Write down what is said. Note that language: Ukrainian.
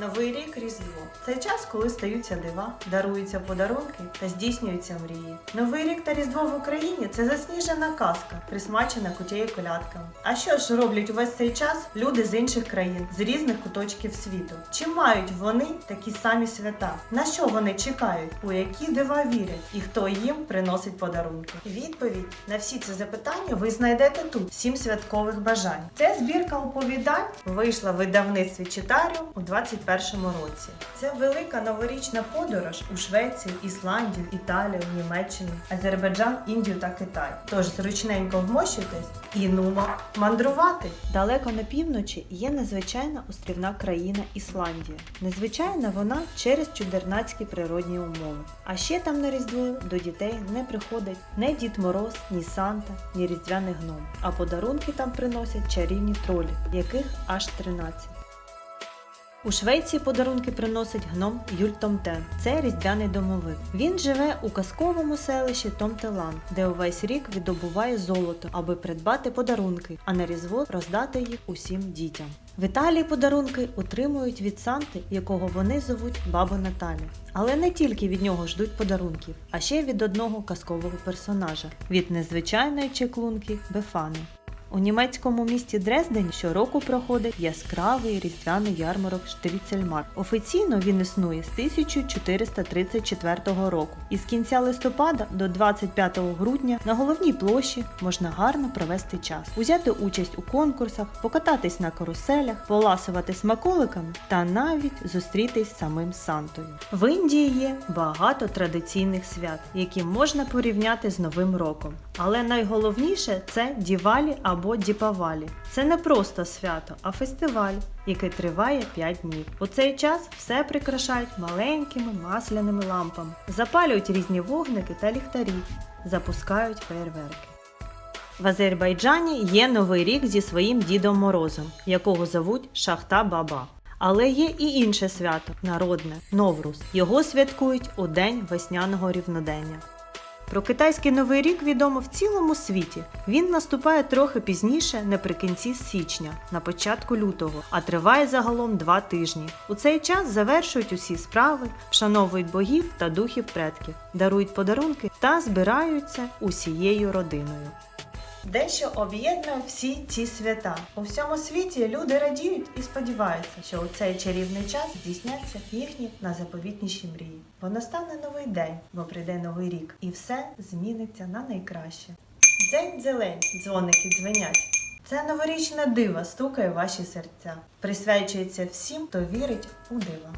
Новий рік Різдво. Це час, коли стаються дива, даруються подарунки та здійснюються мрії. Новий рік та Різдво в Україні це засніжена казка, присмачена кутєю колядками. А що ж роблять увесь цей час люди з інших країн, з різних куточків світу? Чи мають вони такі самі свята? На що вони чекають? У які дива вірять? І хто їм приносить подарунки? Відповідь на всі ці запитання ви знайдете тут сім святкових бажань. Це збірка оповідань вийшла в видавництві Читаріо у 21-му році. Це велика новорічна подорож у Швецію, Ісландію, Італію, Німеччину, Азербайджан, Індію та Китай. Тож зручненько вмощуйтесь і нумо мандрувати. Далеко на півночі є незвичайна острівна країна Ісландія. Незвичайна вона через чудернацькі природні умови. А ще там на Різдво до дітей не приходить не Дід Мороз, ні Санта, ні Різдвяний гном. А подарунки там приносять чарівні тролі, яких аж 13. У Швеції подарунки приносить гном Юль Томтен. Це різдвяний домовик. Він живе у казковому селищі Томтелан, де увесь рік віддобуває золото, аби придбати подарунки, а на різдво роздати їх усім дітям. В Італії подарунки отримують від Санти, якого вони зовуть Баба Наталя. Але не тільки від нього ждуть подарунків, а ще від одного казкового персонажа від незвичайної чеклунки Бефани. У німецькому місті Дрезден щороку проходить яскравий різдвяний ярмарок Штріцельмар. Офіційно він існує з 1434 року. І з кінця листопада до 25 грудня на головній площі можна гарно провести час, узяти участь у конкурсах, покататись на каруселях, поласувати смаколиками та навіть зустрітись з самим Сантою. В Індії є багато традиційних свят, які можна порівняти з Новим роком. Але найголовніше це Дівалі або Діпавалі. Це не просто свято, а фестиваль, який триває 5 днів. У цей час все прикрашають маленькими масляними лампами, запалюють різні вогники та ліхтарі, запускають фейерверки. В Азербайджані є новий рік зі своїм Дідом Морозом, якого зовуть Шахта Баба. Але є і інше свято народне Новрус. Його святкують у день весняного рівнодення. Про китайський новий рік відомо в цілому світі. Він наступає трохи пізніше, наприкінці січня, на початку лютого, а триває загалом два тижні. У цей час завершують усі справи, вшановують богів та духів предків, дарують подарунки та збираються усією родиною. Дещо об'єднує всі ці свята. У всьому світі люди радіють і сподіваються, що у цей чарівний час здійсняться їхні найзаповітніші мрії. Бо настане новий день, бо прийде новий рік, і все зміниться на найкраще. Дзень дзелень, дзвоники дзвенять. Це новорічне диво стукає ваші серця. Присвячується всім, хто вірить у диво.